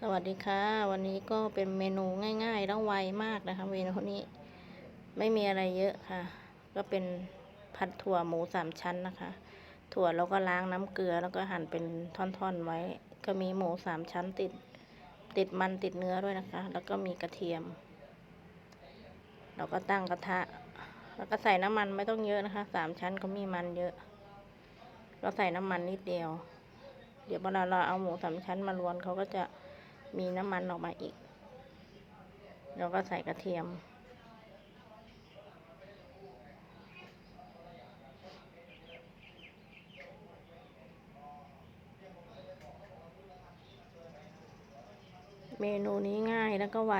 สวัสดีค่ะ วันนี้ก็เป็นเมนูง่ายๆแล้วไวมากนะคะเมนูนี้ไม่มีอะไรเยอะค่ะ ก็เป็นผัดถั่วหมูสามชั้นนะคะ ถั่วเราก็ล้างน้ำเกลือแล้วก็หั่นเป็นท่อนๆไว้ ก็มีหมูสามชั้นติด ติดมันติดเนื้อด้วยนะคะ แล้วก็มีกระเทียม เราก็ตั้งกระทะ แล้วก็ใส่น้ำมันไม่ต้องเยอะนะคะสามชั้นก็มีมันเยอะ เราใส่น้ำมันนิดเดียว เดี๋ยวเวลาเราเอาหมูสามชั้นมาลวนเขาก็จะ มีน้ำมันออกมาอีก แล้วก็ใส่กระเทียม เมนูนี้ง่ายแล้วก็ไว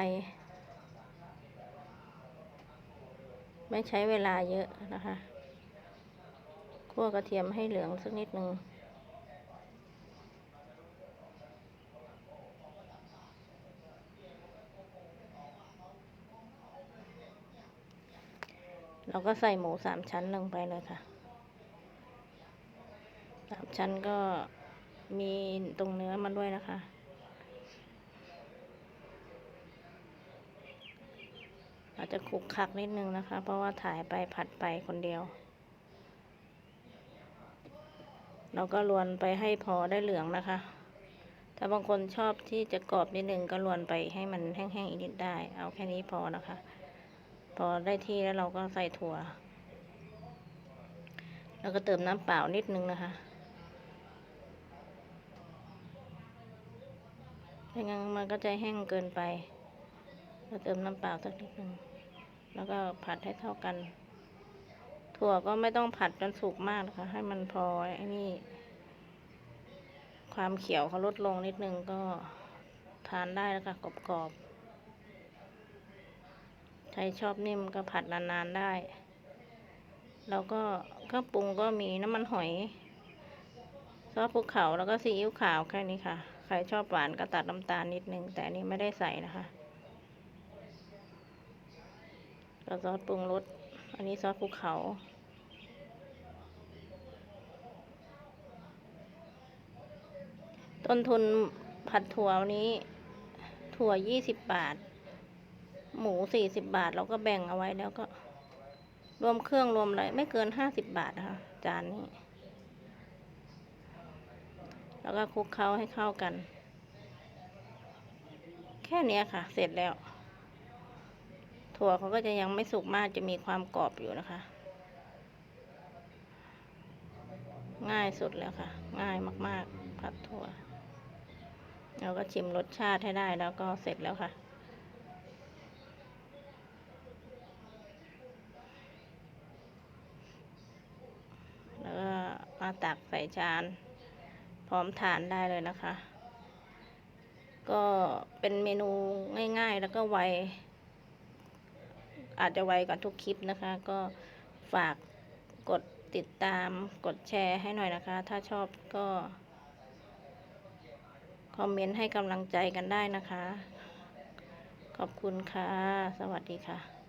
ไม่ใช้เวลาเยอะนะคะ คั่วกระเทียมให้เหลืองสักนิดนึง เราก็ใส่หมูสามชั้นลงไปเลยค่ะสามชั้นก็มีตรงเนื้อมันด้วยนะคะ อาจจะคลุกคลักนิดนึงนะคะ เพราะว่าถ่ายไปผัดไปคนเดียว เราก็ลวนไปให้พอได้เหลืองนะคะ ถ้าบางคนชอบที่จะกรอบนิดนึงก็ลวนไปให้มันแห้งๆอีกนิดได้ เอาแค่นี้พอนะคะ พอได้ที่แล้วเราก็ใส่ถั่ว แล้วก็เติมน้ำเปล่านิดนึงนะคะไม่งั้นมันก็จะแห้งเกินไป เราเติมน้ำเปล่าสักนิดนึง แล้วก็ผัดให้เท่ากัน ถั่วก็ไม่ต้องผัดจนสุกมากนะคะ ให้มันพอไอ้นี่ ความเขียวเขาลดลงนิดนึงก็ทานได้แล้วค่ะกรอบๆ ใครชอบนิ่มก็ผัดนานๆได้ แล้วก็เครื่องปรุงก็มีน้ำมันหอยซอสภูเขาแล้วก็ซีอิ๊วขาวแค่นี้ค่ะ ใครชอบหวานก็ตัดน้ำตาลนิดนึง แต่อันนี้ไม่ได้ใส่นะคะแล้วซอสปรุงรส อันนี้ซอสภูเขา ต้นทุนผัดถั่ววันนี้ ถั่วยี่สิบบาท หมูสี่สิบบาทเราก็แบ่งเอาไว้แล้วก็ รวมเครื่องรวมอะไรไม่เกินห้าสิบบาทนะคะจานนี้ แล้วก็คลุกเคล้าให้เข้ากัน แค่นี้ค่ะ เสร็จแล้ว ถั่วเขาก็จะยังไม่สุกมากจะมีความกรอบอยู่นะคะ ง่ายสุดแล้วค่ะ ง่ายมาก ๆ ผัดถั่วเราก็ชิมรสชาติให้ได้แล้วก็เสร็จแล้วค่ะ แล้วก็มา ตักใส่จาน พร้อมทานได้เลยนะคะ ก็เป็นเมนูง่ายๆ แล้วก็ไว อาจจะไวกว่าทุกคลิปนะคะ ก็ฝากกดติดตามกดแชร์ให้หน่อยนะคะ ถ้าชอบก็ คอมเมนต์ให้กำลังใจกันได้นะคะ ขอบคุณค่ะ สวัสดีค่ะ